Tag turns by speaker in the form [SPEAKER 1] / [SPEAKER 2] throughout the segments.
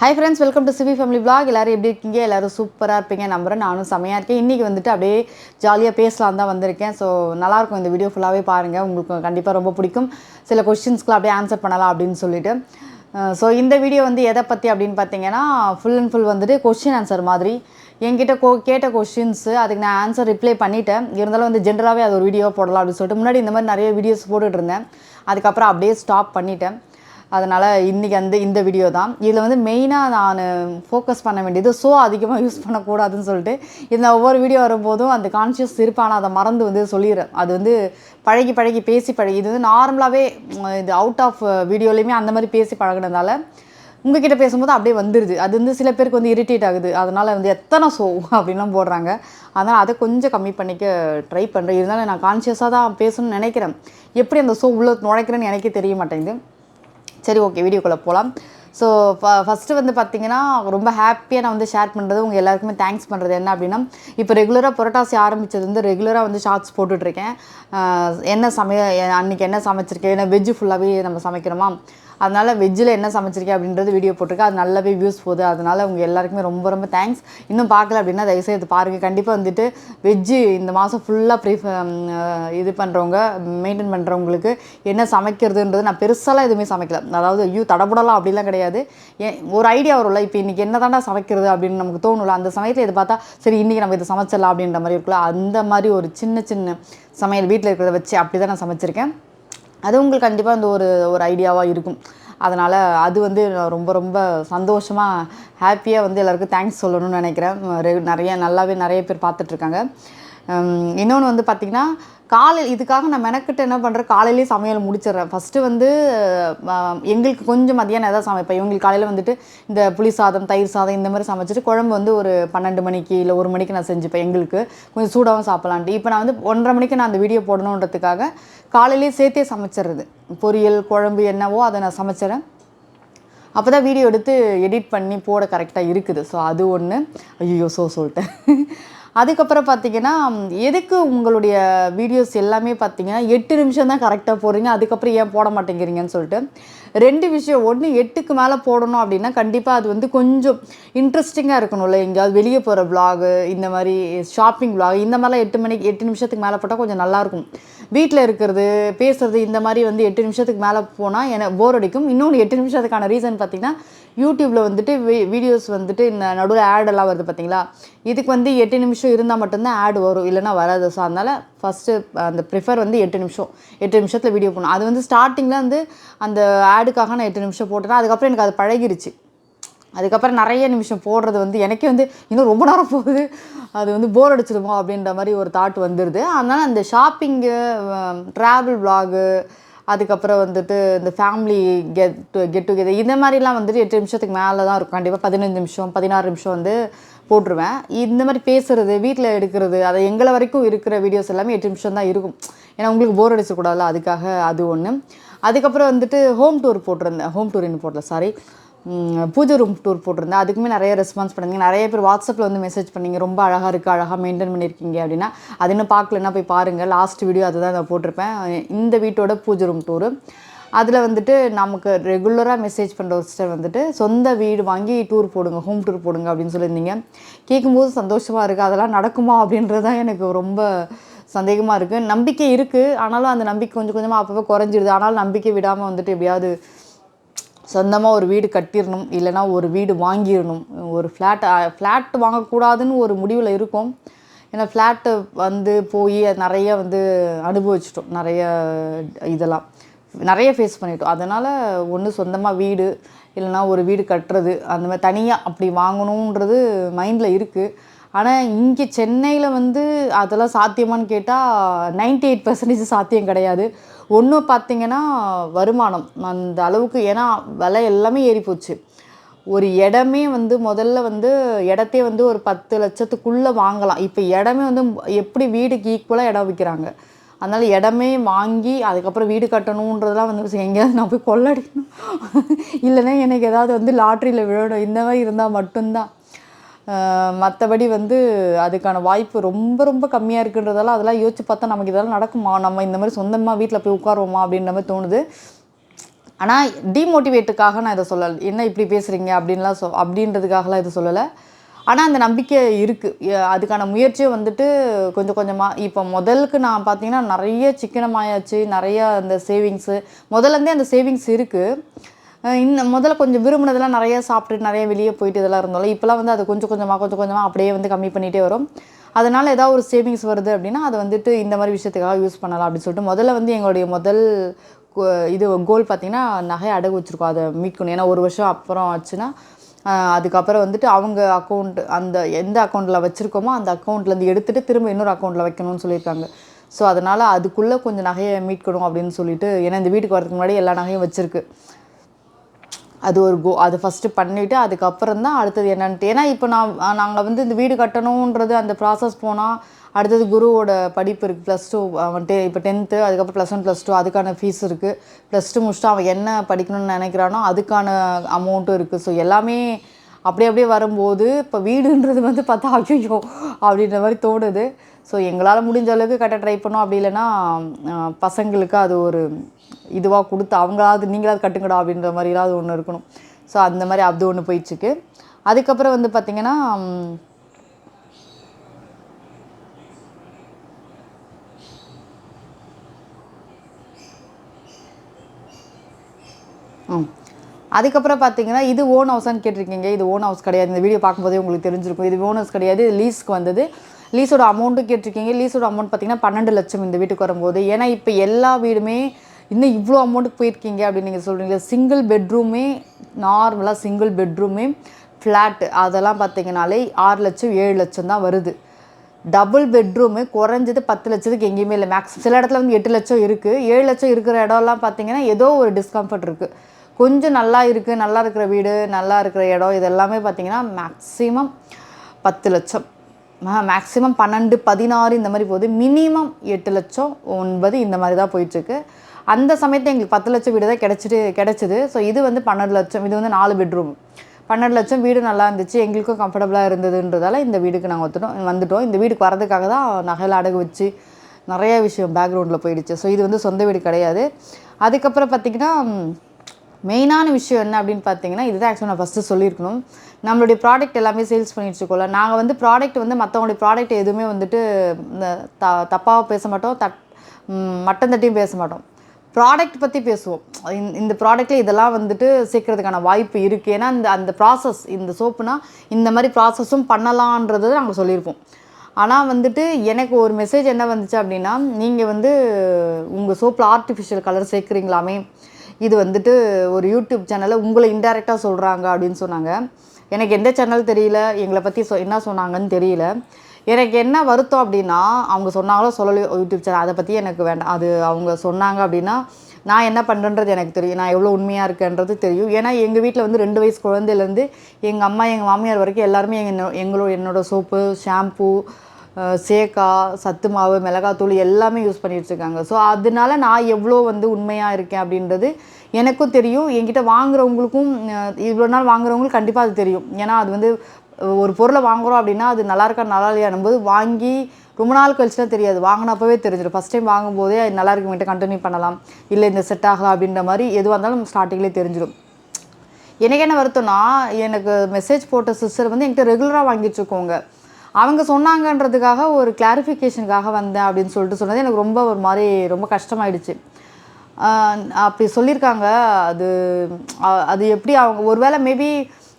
[SPEAKER 1] high friends welcome to CV family blog எல்லோரும் எப்படி இருக்கீங்க எல்லோரும் சூப்பராக இருப்பீங்க நம்புகிறேன் நானும் செமையாக இருக்கேன் இன்றைக்கி வந்துட்டு அப்படியே ஜாலியாக பேசலாம் தான் வந்திருக்கேன் ஸோ நல்லாயிருக்கும் இந்த வீடியோ ஃபுல்லாகவே பாருங்கள் உங்களுக்கு கண்டிப்பாக ரொம்ப பிடிக்கும் சில கொஷின்ஸ்க்குலாம் அப்படியே ஆன்சர் பண்ணலாம் அப்படின்னு சொல்லிட்டு ஸோ இந்த வீடியோ வந்து எதை பற்றி அப்படின்னு பார்த்தீங்கன்னா ஃபுல் அண்ட் ஃபுல் வந்துட்டு கொஷின் ஆன்சர் மாதிரி என்கிட்ட கோ கேட்ட கொஷின்ஸு அதுக்கு நான் ஆன்சர் ரிப்ளை பண்ணிவிட்டேன் இருந்தாலும் வந்து ஜென்ரலாகவே அது ஒரு வீடியோ போடலாம் அப்படின்னு சொல்லிட்டு முன்னாடி இந்த மாதிரி நிறைய வீடியோஸ் போட்டுட்ருந்தேன் அதுக்கப்புறம் அப்படியே ஸ்டாப் பண்ணிவிட்டேன் அதனால் இன்றைக்கி அந்த இந்த வீடியோ தான் இதில் வந்து மெயினாக நான் ஃபோக்கஸ் பண்ண வேண்டியது ஸோ அதிகமாக யூஸ் பண்ணக்கூடாதுன்னு சொல்லிட்டு இந்த ஒவ்வொரு வீடியோ வரும்போதும் அந்த கான்ஷியஸ் இருப்பான் அதை மறந்து வந்து சொல்லிடுறேன் அது வந்து பழகி பழகி பேசி பழகி இது வந்து நார்மலாகவே இது அவுட் ஆஃப் வீடியோலையுமே அந்த மாதிரி பேசி பழகினதால கிட்டே பேசும்போது அப்படியே வந்துடுது அது வந்து சில பேருக்கு வந்து இரிட்டேட் ஆகுது அதனால் வந்து எத்தனை சோ அப்படின்லாம் போடுறாங்க அதனால் அதை கொஞ்சம் கம்மி பண்ணிக்க ட்ரை பண்ணுறேன் இருந்தாலும் நான் கான்ஷியஸாக தான் பேசணும்னு நினைக்கிறேன் எப்படி அந்த சோ உள்ளே நுழைக்கிறேன்னு எனக்கே தெரிய மாட்டேங்குது சரி ஓகே வீடியோக்குள்ளே போகலாம் ஸோ ஃபஸ்ட்டு வந்து பார்த்திங்கன்னா ரொம்ப ஹாப்பியாக நான் வந்து ஷேர் பண்ணுறது உங்கள் எல்லாருக்குமே தேங்க்ஸ் பண்ணுறது என்ன அப்படின்னா இப்போ ரெகுலராக புரட்டாசி ஆரம்பித்தது வந்து ரெகுலராக வந்து ஷார்ட்ஸ் போட்டுட்ருக்கேன் என்ன சமைய அன்றைக்கி என்ன சமைச்சிருக்கேன் ஏன்னா வெஜ்ஜு ஃபுல்லாகவே நம்ம சமைக்கிறோமா அதனால் வெஜ்ஜில் என்ன சமைச்சிருக்கேன் அப்படின்றது வீடியோ போட்டிருக்கேன் அது நல்லாவே வியூஸ் போகுது அதனால் உங்கள் எல்லாருக்குமே ரொம்ப ரொம்ப தேங்க்ஸ் இன்னும் பார்க்கல அப்படின்னா தயவுசெய்து பாருங்கள் கண்டிப்பாக வந்துட்டு வெஜ்ஜு இந்த மாதம் ஃபுல்லாக ப்ரீஃப இது பண்ணுறவங்க மெயின்டைன் பண்ணுறவங்களுக்கு என்ன சமைக்கிறதுன்றது நான் பெருசாலாம் எதுவுமே சமைக்கல அதாவது ஐயோ தடப்படலாம் அப்படிலாம் கிடையாது ஏன் ஒரு ஐடியா வரும்ல இப்போ இன்றைக்கி என்ன தாண்டா சமைக்கிறது அப்படின்னு நமக்கு தோணும்ல அந்த சமயத்தில் இது பார்த்தா சரி இன்றைக்கி நம்ம இதை சமைச்சிடலாம் அப்படின்ற மாதிரி இருக்குல்ல அந்த மாதிரி ஒரு சின்ன சின்ன சமையல் வீட்டில் இருக்கிறத வச்சு அப்படி தான் நான் சமைச்சிருக்கேன் அது உங்களுக்கு கண்டிப்பாக அந்த ஒரு ஒரு ஐடியாவாக இருக்கும் அதனால் அது வந்து ரொம்ப ரொம்ப சந்தோஷமாக ஹாப்பியாக வந்து எல்லாருக்கும் தேங்க்ஸ் சொல்லணும்னு நினைக்கிறேன் நிறைய நல்லாவே நிறைய பேர் பார்த்துட்ருக்காங்க இன்னொன்று வந்து பார்த்திங்கன்னா காலையில் இதுக்காக நான் மெனக்கிட்டு என்ன பண்ணுறேன் காலையிலேயே சமையல் முடிச்சிடுறேன் ஃபஸ்ட்டு வந்து எங்களுக்கு கொஞ்சம் மதியானம் எதாவது சமைப்பேன் இவங்களுக்கு காலையில் வந்துட்டு இந்த புளி சாதம் தயிர் சாதம் இந்த மாதிரி சமைச்சிட்டு குழம்பு வந்து ஒரு பன்னெண்டு மணிக்கு இல்லை ஒரு மணிக்கு நான் செஞ்சுப்பேன் எங்களுக்கு கொஞ்சம் சூடாகவும் சாப்பிட்லான்ட்டு இப்போ நான் வந்து ஒன்றரை மணிக்கு நான் அந்த வீடியோ போடணுன்றதுக்காக காலையிலேயே சேர்த்தே சமைச்சிடுறது பொரியல் குழம்பு என்னவோ அதை நான் சமைச்சிடறேன் அப்போ தான் வீடியோ எடுத்து எடிட் பண்ணி போட கரெக்டாக இருக்குது ஸோ அது ஒன்று ஐயோ ஸோ சொல்லிட்டேன் அதுக்கப்புறம் பார்த்தீங்கன்னா எதுக்கு உங்களுடைய வீடியோஸ் எல்லாமே பார்த்தீங்கன்னா எட்டு நிமிஷம் தான் கரெக்டாக போடுறீங்க அதுக்கப்புறம் ஏன் போட மாட்டேங்கிறீங்கன்னு சொல்லிட்டு ரெண்டு விஷயம் ஒன்று எட்டுக்கு மேலே போடணும் அப்படின்னா கண்டிப்பாக அது வந்து கொஞ்சம் இன்ட்ரெஸ்டிங்காக இருக்கணும்ல எங்கேயாவது வெளியே போகிற விலாகு இந்த மாதிரி ஷாப்பிங் விலாக் இந்த மாதிரிலாம் எட்டு மணிக்கு எட்டு நிமிஷத்துக்கு மேலே போட்டால் கொஞ்சம் நல்லாயிருக்கும் வீட்டில் இருக்கிறது பேசுகிறது இந்த மாதிரி வந்து எட்டு நிமிஷத்துக்கு மேலே போனால் என போர் அடிக்கும் இன்னொன்று எட்டு நிமிஷத்துக்கான ரீசன் பார்த்திங்கன்னா யூடியூப்பில் வந்துட்டு வீடியோஸ் வந்துட்டு இந்த நடுவில் ஆடெல்லாம் வருது பார்த்தீங்களா இதுக்கு வந்து எட்டு நிமிஷம் நிமிஷம் இருந்தால் மட்டும்தான் ஆட் வரும் இல்லைனா வராது ஸோ அதனால் ஃபஸ்ட்டு அந்த ப்ரிஃபர் வந்து எட்டு நிமிஷம் எட்டு நிமிஷத்தில் வீடியோ போகணும் அது வந்து ஸ்டார்டிங்கில் வந்து அந்த ஆடுக்காக நான் எட்டு நிமிஷம் போட்டேன்னா அதுக்கப்புறம் எனக்கு அது பழகிருச்சு அதுக்கப்புறம் நிறைய நிமிஷம் போடுறது வந்து எனக்கே வந்து இன்னும் ரொம்ப நேரம் போகுது அது வந்து போர் அடிச்சிருமோ அப்படின்ற மாதிரி ஒரு தாட் வந்துடுது அதனால் அந்த ஷாப்பிங்கு ட்ராவல் விலாகு அதுக்கப்புறம் வந்துட்டு இந்த family get to get together இந்த மாதிரிலாம் வந்துட்டு எட்டு நிமிஷத்துக்கு மேலே தான் இருக்கும் கண்டிப்பாக பதினஞ்சு நிமிஷம் பதினாறு நிமிஷம் வந்து போட்டுருவேன் இந்த மாதிரி பேசுகிறது வீட்டில் எடுக்கிறது அதை எங்களை வரைக்கும் இருக்கிற வீடியோஸ் எல்லாமே எட்டு நிமிஷம் தான் இருக்கும் ஏன்னா உங்களுக்கு போர் அடிச்சக்கூடாது அதுக்காக அது ஒன்று அதுக்கப்புறம் வந்துட்டு ஹோம் டூர் போட்டிருந்தேன் ஹோம் டூர் இன்னும் போடல சாரி பூஜை ரூம் டூர் போட்டிருந்தேன் அதுக்குமே நிறைய ரெஸ்பான்ஸ் பண்ணுங்க நிறைய பேர் வாட்ஸ்அப்பில் வந்து மெசேஜ் பண்ணிங்க ரொம்ப அழகாக இருக்குது அழகாக மெயின்டைன் பண்ணியிருக்கீங்க அப்படின்னா அது இன்னும் பார்க்கலன்னா போய் பாருங்கள் லாஸ்ட் வீடியோ அதை தான் நான் போட்டிருப்பேன் இந்த வீட்டோட பூஜை ரூம் டூரு அதில் வந்துட்டு நமக்கு ரெகுலராக மெசேஜ் பண்ணுற ஒரு சிஸ்டர் வந்துட்டு சொந்த வீடு வாங்கி டூர் போடுங்க ஹோம் டூர் போடுங்க அப்படின்னு சொல்லியிருந்தீங்க கேட்கும்போது சந்தோஷமாக இருக்குது அதெல்லாம் நடக்குமா அப்படின்றது தான் எனக்கு ரொம்ப சந்தேகமாக இருக்குது நம்பிக்கை இருக்குது ஆனாலும் அந்த நம்பிக்கை கொஞ்சம் கொஞ்சமாக அப்பப்போ குறைஞ்சிடுது ஆனாலும் நம்பிக்கை விடாமல் வந்துட்டு எப்படியாவது சொந்தமாக ஒரு வீடு கட்டிடணும் இல்லைனா ஒரு வீடு வாங்கிடணும் ஒரு ஃப்ளாட் ஃப்ளாட் வாங்கக்கூடாதுன்னு ஒரு முடிவில் இருக்கும் ஏன்னா ஃப்ளாட்டு வந்து போய் நிறைய வந்து அனுபவிச்சிட்டோம் நிறைய இதெல்லாம் நிறைய ஃபேஸ் பண்ணிட்டோம் அதனால் ஒன்று சொந்தமாக வீடு இல்லைனா ஒரு வீடு கட்டுறது அந்த மாதிரி தனியாக அப்படி வாங்கணுன்றது மைண்டில் இருக்குது ஆனால் இங்கே சென்னையில் வந்து அதெல்லாம் சாத்தியமானு கேட்டால் நைன்டி எயிட் பர்சன்டேஜ் சாத்தியம் கிடையாது ஒன்று பார்த்திங்கன்னா வருமானம் அந்த அளவுக்கு ஏன்னா விலை எல்லாமே ஏறி போச்சு ஒரு இடமே வந்து முதல்ல வந்து இடத்தே வந்து ஒரு பத்து லட்சத்துக்குள்ளே வாங்கலாம் இப்போ இடமே வந்து எப்படி வீடுக்கு ஈக்குவலாக இடம் விற்கிறாங்க அதனால் இடமே வாங்கி அதுக்கப்புறம் வீடு கட்டணுன்றதெல்லாம் வந்து எங்கேயாவது நான் போய் கொள்ளடிக்கணும் இல்லைன்னா எனக்கு ஏதாவது வந்து லாட்ரியில் விழணும் இந்த மாதிரி இருந்தால் மட்டும்தான் மற்றபடி வந்து அதுக்கான வாய்ப்பு ரொம்ப ரொம்ப கம்மியாக இருக்குன்றதால அதெல்லாம் யோசிச்சு பார்த்தா நமக்கு இதெல்லாம் நடக்குமா நம்ம இந்த மாதிரி சொந்தமாக வீட்டில் போய் உட்காருவோமா அப்படின்ற மாதிரி தோணுது ஆனால் டிமோட்டிவேட்டுக்காக நான் இதை சொல்லலை என்ன இப்படி பேசுகிறீங்க அப்படின்லாம் சொ அப்படின்றதுக்காகலாம் இதை சொல்லலை ஆனால் அந்த நம்பிக்கை இருக்குது அதுக்கான முயற்சியை வந்துட்டு கொஞ்சம் கொஞ்சமாக இப்போ முதலுக்கு நான் பார்த்தீங்கன்னா நிறைய சிக்கனமாயாச்சு நிறையா அந்த சேவிங்ஸு முதல்லேருந்தே அந்த சேவிங்ஸ் இருக்குது இன்னும் முதல்ல கொஞ்சம் விரும்பினதெல்லாம் நிறையா சாப்பிட்டு நிறைய வெளியே போயிட்டு இதெல்லாம் இருந்தாலும் இப்போலாம் வந்து அது கொஞ்சம் கொஞ்சமாக கொஞ்சம் கொஞ்சமாக அப்படியே வந்து கம்மி பண்ணிகிட்டே வரும் அதனால் ஏதாவது ஒரு சேவிங்ஸ் வருது அப்படின்னா அதை வந்துட்டு இந்த மாதிரி விஷயத்துக்காக யூஸ் பண்ணலாம் அப்படின்னு சொல்லிட்டு முதல்ல வந்து எங்களுடைய முதல் இது கோல் பார்த்திங்கன்னா நகையை அடகு வச்சுருக்கோம் அதை மீட்கணும் ஏன்னா ஒரு வருஷம் அப்புறம் ஆச்சுன்னா அதுக்கப்புறம் வந்துட்டு அவங்க அக்கௌண்ட் அந்த எந்த அக்கௌண்ட்டில் வச்சுருக்கோமோ அந்த அக்கௌண்ட்லேருந்து எடுத்துகிட்டு திரும்ப இன்னொரு அக்கௌண்ட்டில் வைக்கணும்னு சொல்லியிருக்காங்க ஸோ அதனால் அதுக்குள்ளே கொஞ்சம் நகையை மீட்கணும் அப்படின்னு சொல்லிட்டு ஏன்னா இந்த வீட்டுக்கு வரதுக்கு முன்னாடி எல்லா நகையும் வச்சுருக்கு அது ஒரு கோ அது ஃபஸ்ட்டு பண்ணிவிட்டு அதுக்கப்புறம் தான் அடுத்தது என்னன்ட்டு ஏன்னா இப்போ நான் நாங்கள் வந்து இந்த வீடு கட்டணுன்றது அந்த ப்ராசஸ் போனால் அடுத்தது குருவோட படிப்பு இருக்குது ப்ளஸ் டூ அவன் டெ இப்போ டென்த்து அதுக்கப்புறம் ப்ளஸ் ஒன் ப்ளஸ் டூ அதுக்கான ஃபீஸ் இருக்குது ப்ளஸ் டூ முடிச்சுட்டு அவன் என்ன படிக்கணும்னு நினைக்கிறானோ அதுக்கான அமௌண்ட்டும் இருக்குது ஸோ எல்லாமே அப்படியே அப்படியே வரும்போது இப்போ வீடுன்றது வந்து பார்த்தா ஐயோ அப்படின்ற மாதிரி தோணுது ஸோ எங்களால் முடிஞ்ச அளவுக்கு கரெக்டாக ட்ரை பண்ணோம் அப்படி இல்லைன்னா பசங்களுக்கு அது ஒரு இதுவாக கொடுத்து அவங்களாவது நீங்களாவது கட்டுங்கடா அப்படின்ற மாதிரிலாம் அது ஒன்று இருக்கணும் ஸோ அந்த மாதிரி அது ஒன்று போயிடுச்சுக்கு அதுக்கப்புறம் வந்து பார்த்திங்கன்னா ம் அதுக்கப்புறம் பார்த்தீங்கன்னா இது ஓன் ஹவுஸ்னு கேட்டிருக்கீங்க இது ஓன் ஹவுஸ் கிடையாது இந்த வீடியோ பார்க்கும்போதே உங்களுக்கு தெரிஞ்சிருக்கும் இது ஓன் ஹவுஸ் கிடையாது லீஸ்க்கு வந்தது லீஸோட அமௌண்ட்டும் கேட்டிருக்கீங்க லீஸோட அமௌண்ட் பார்த்தீங்கன்னா பன்னெண்டு லட்சம் இந்த வீட்டுக்கு வரும்போது ஏன்னா இப்போ எல்லா வீடுமே இன்னும் இவ்வளோ அமௌண்ட்டுக்கு போயிருக்கீங்க அப்படின்னு நீங்கள் சொல்கிறீங்க சிங்கிள் பெட்ரூமே நார்மலாக சிங்கிள் பெட்ரூமே ஃப்ளாட் அதெல்லாம் பார்த்தீங்கனாலே ஆறு லட்சம் ஏழு லட்சம் தான் வருது டபுள் பெட்ரூமு குறைஞ்சது பத்து லட்சத்துக்கு எங்கேயுமே இல்லை மேக்ஸிமம் சில இடத்துல வந்து எட்டு லட்சம் இருக்குது ஏழு லட்சம் இருக்கிற இடம்லாம் பார்த்தீங்கன்னா ஏதோ ஒரு டிஸ்கம்ஃபர்ட் இருக்குது கொஞ்சம் நல்லா இருக்குது நல்லா இருக்கிற வீடு நல்லா இருக்கிற இடம் இது எல்லாமே பார்த்திங்கன்னா மேக்ஸிமம் பத்து லட்சம் மேக்ஸிமம் பன்னெண்டு பதினாறு இந்த மாதிரி போகுது மினிமம் எட்டு லட்சம் ஒன்பது இந்த மாதிரி தான் போயிட்டுருக்கு அந்த சமயத்தில் எங்களுக்கு பத்து லட்சம் வீடு தான் கிடச்சிட்டு கிடச்சிது ஸோ இது வந்து பன்னெண்டு லட்சம் இது வந்து நாலு பெட்ரூம் பன்னெண்டு லட்சம் வீடு நல்லா இருந்துச்சு எங்களுக்கும் கம்ஃபர்டபுளாக இருந்ததுன்றதால இந்த வீடுக்கு நாங்கள் ஒத்துட்டோம் வந்துட்டோம் இந்த வீடுக்கு வரதுக்காக தான் நகையில் அடகு வச்சு நிறைய விஷயம் பேக்ரவுண்டில் போயிடுச்சு ஸோ இது வந்து சொந்த வீடு கிடையாது அதுக்கப்புறம் பார்த்திங்கன்னா மெயினான விஷயம் என்ன அப்படின்னு பார்த்தீங்கன்னா இதுதான் ஆக்சுவலாக நான் ஃபஸ்ட்டு சொல்லியிருக்கணும் நம்மளுடைய ப்ராடக்ட் எல்லாமே சேல்ஸ் பண்ணிட்டு இருக்கோம்ல நாங்கள் வந்து ப்ராடக்ட் வந்து மற்றவங்களுடைய ப்ராடக்ட் எதுவுமே வந்துட்டு த தப்பாக பேச மாட்டோம் தட் மட்டன் தட்டியும் பேச மாட்டோம் ப்ராடக்ட் பற்றி பேசுவோம் இந்த ப்ராடக்ட்டில் இதெல்லாம் வந்துட்டு சேர்க்கறதுக்கான வாய்ப்பு இருக்குது ஏன்னா இந்த அந்த ப்ராசஸ் இந்த சோப்புனா இந்த மாதிரி ப்ராசஸும் பண்ணலான்றது நாங்கள் சொல்லியிருப்போம் ஆனால் வந்துட்டு எனக்கு ஒரு மெசேஜ் என்ன வந்துச்சு அப்படின்னா நீங்கள் வந்து உங்கள் சோப்பில் ஆர்டிஃபிஷியல் கலர் சேர்க்குறீங்களாமே இது வந்துட்டு ஒரு யூடியூப் சேனலில் உங்களை இன்டெரக்டாக சொல்கிறாங்க அப்படின்னு சொன்னாங்க எனக்கு எந்த சேனல் தெரியல எங்களை பற்றி சொ என்ன சொன்னாங்கன்னு தெரியல எனக்கு என்ன வருத்தம் அப்படின்னா அவங்க சொன்னாங்களோ சொல்லலையோ யூடியூப் சேனல் அதை பற்றி எனக்கு வேண்டாம் அது அவங்க சொன்னாங்க அப்படின்னா நான் என்ன பண்ணுறது எனக்கு தெரியும் நான் எவ்வளோ உண்மையாக இருக்கேன்றது தெரியும் ஏன்னா எங்கள் வீட்டில் வந்து ரெண்டு வயசு குழந்தையிலேருந்து எங்கள் அம்மா எங்கள் மாமியார் வரைக்கும் எல்லாருமே எங்கள் என்னோட என்னோடய சோப்பு ஷாம்பு சேக்கா சத்து மாவு மிளகாத்தூள் எல்லாமே யூஸ் பண்ணிகிட்டு இருக்காங்க ஸோ அதனால நான் எவ்வளோ வந்து உண்மையாக இருக்கேன் அப்படின்றது எனக்கும் தெரியும் என்கிட்ட வாங்குறவங்களுக்கும் இவ்வளோ நாள் வாங்குறவங்களுக்கு கண்டிப்பாக அது தெரியும் ஏன்னா அது வந்து ஒரு பொருளை வாங்குகிறோம் அப்படின்னா அது நல்லா இருக்கா நல்லா இல்லையானும் போது வாங்கி ரொம்ப நாள் கழிச்சுனா தெரியாது வாங்கினப்பவே தெரிஞ்சிடும் ஃபஸ்ட் டைம் வாங்கும்போதே அது நல்லா இருக்குங்கிட்ட கண்டினியூ பண்ணலாம் இல்லை இந்த செட் ஆகலாம் அப்படின்ற மாதிரி எதுவாக இருந்தாலும் ஸ்டார்டிங்லேயே தெரிஞ்சிடும் எனக்கு என்ன வருத்தம்னா எனக்கு மெசேஜ் போட்ட சிஸ்டர் வந்து என்கிட்ட ரெகுலராக வாங்கிட்டு இருக்கோங்க அவங்க சொன்னாங்கன்றதுக்காக ஒரு கிளாரிஃபிகேஷனுக்காக வந்தேன் அப்படின்னு சொல்லிட்டு சொன்னது எனக்கு ரொம்ப ஒரு மாதிரி ரொம்ப கஷ்டமாயிடுச்சு அப்படி சொல்லியிருக்காங்க அது அது எப்படி அவங்க ஒருவேளை மேபி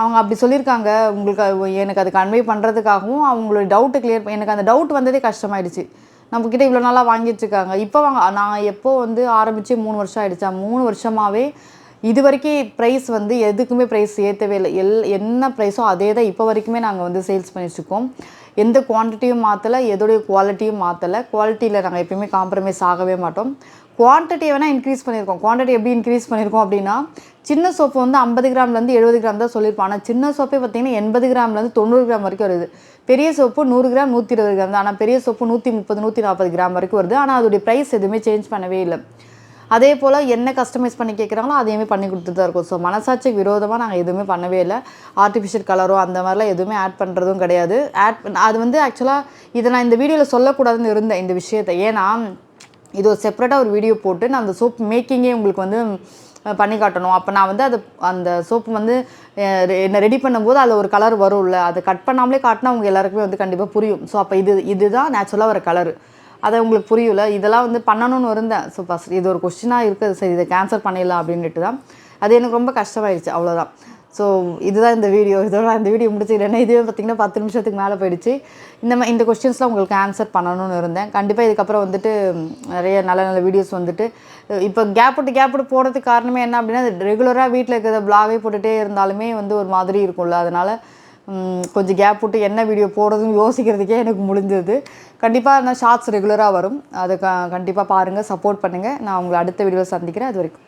[SPEAKER 1] அவங்க அப்படி சொல்லியிருக்காங்க உங்களுக்கு எனக்கு அது கன்வே பண்ணுறதுக்காகவும் அவங்களோட டவுட்டு கிளியர் எனக்கு அந்த டவுட் வந்ததே கஷ்டமாயிடுச்சு நம்மக்கிட்ட இவ்வளோ நாளாக வாங்கிட்டுருக்காங்க இப்போ வாங்க நான் எப்போ வந்து ஆரம்பித்து மூணு வருஷம் ஆகிடுச்சா மூணு வருஷமாகவே இது வரைக்கும் ப்ரைஸ் வந்து எதுக்குமே ப்ரைஸ் ஏற்றவே இல்லை எல் என்ன ப்ரைஸோ அதே தான் இப்போ வரைக்குமே நாங்கள் வந்து சேல்ஸ் பண்ணிட்டுருக்கோம் எந்த குவான்டிட்டியும் மாற்றலை எதோடைய குவாலிட்டியும் மாற்றலை குவாலிட்டியில் நாங்கள் எப்பயுமே காம்ப்ரமைஸ் ஆகவே மாட்டோம் குவான்டிட்டியை வேணால் இன்க்ரீஸ் பண்ணியிருக்கோம் குவான்டிட்டி எப்படி இன்க்ரீஸ் பண்ணியிருக்கோம் அப்படின்னா சின்ன சோப்பு வந்து ஐம்பது கிராம்லேருந்து எழுபது கிராம் தான் சொல்லியிருப்போம் ஆனால் சின்ன சோப்பே பார்த்திங்கன்னா எண்பது கிராம்லேருந்து தொண்ணூறு கிராம் வரைக்கும் வருது பெரிய சோப்பு நூறு கிராம் நூற்றி இருபது கிராம் தான் ஆனால் பெரிய சோப்பு நூற்றி முப்பது நூற்றி நாற்பது கிராம் வரைக்கும் வருது ஆனால் அதோடைய ப்ரைஸ் எதுவுமே சேஞ்ச் பண்ணவே இல்லை அதே போல் என்ன கஸ்டமைஸ் பண்ணி கேட்குறாங்களோ அதையுமே பண்ணி கொடுத்துட்டு தான் இருக்கும் ஸோ மனசாட்சிக்கு விரோதமாக நாங்கள் எதுவுமே பண்ணவே இல்லை ஆர்டிஃபிஷியல் கலரோ அந்த மாதிரிலாம் எதுவுமே ஆட் பண்ணுறதும் கிடையாது ஆட் அது வந்து ஆக்சுவலாக இதை நான் இந்த வீடியோவில் சொல்லக்கூடாதுன்னு இருந்தேன் இந்த விஷயத்தை ஏன்னா இது ஒரு செப்பரேட்டாக ஒரு வீடியோ போட்டு நான் அந்த சோப் மேக்கிங்கே உங்களுக்கு வந்து பண்ணி காட்டணும் அப்போ நான் வந்து அது அந்த சோப்பு வந்து என்னை ரெடி பண்ணும்போது அதில் ஒரு கலர் வரும்ல அதை கட் பண்ணாமலே காட்டினா அவங்க எல்லாருக்குமே வந்து கண்டிப்பாக புரியும் ஸோ அப்போ இது இதுதான் நேச்சுரலாக ஒரு கலர் அதை உங்களுக்கு புரியல இதெல்லாம் வந்து பண்ணணும்னு இருந்தேன் ஸோ ஃபஸ்ட் இது ஒரு கொஸ்டினாக இருக்குது சரி இதை கேன்சல் பண்ணிடலாம் அப்படின்ட்டு தான் அது எனக்கு ரொம்ப கஷ்டமாயிடுச்சு அவ்வளோதான் ஸோ இதுதான் இந்த வீடியோ இதோட இந்த வீடியோ இல்லைன்னா இதுவே பார்த்திங்கன்னா பத்து நிமிஷத்துக்கு மேலே போயிடுச்சு இந்த மாதிரி இந்த கொஸ்டின்ஸ்லாம் உங்களுக்கு ஆன்சர் பண்ணணும்னு இருந்தேன் கண்டிப்பாக இதுக்கப்புறம் வந்துட்டு நிறைய நல்ல நல்ல வீடியோஸ் வந்துட்டு இப்போ கேப் விட்டு கேப் விட்டு போகிறதுக்கு காரணமே என்ன அப்படின்னா ரெகுலராக வீட்டில் இருக்கிற பிளாகே போட்டுகிட்டே இருந்தாலுமே வந்து ஒரு மாதிரி இருக்கும்ல அதனால் கொஞ்சம் கேப் விட்டு என்ன வீடியோ போடுறதுன்னு யோசிக்கிறதுக்கே எனக்கு முடிஞ்சது கண்டிப்பாக நான் ஷார்ட்ஸ் ரெகுலராக வரும் அதை க கண்டிப்பாக பாருங்கள் சப்போர்ட் பண்ணுங்கள் நான் உங்களை அடுத்த வீடியோவில் சந்திக்கிறேன் அது வரைக்கும்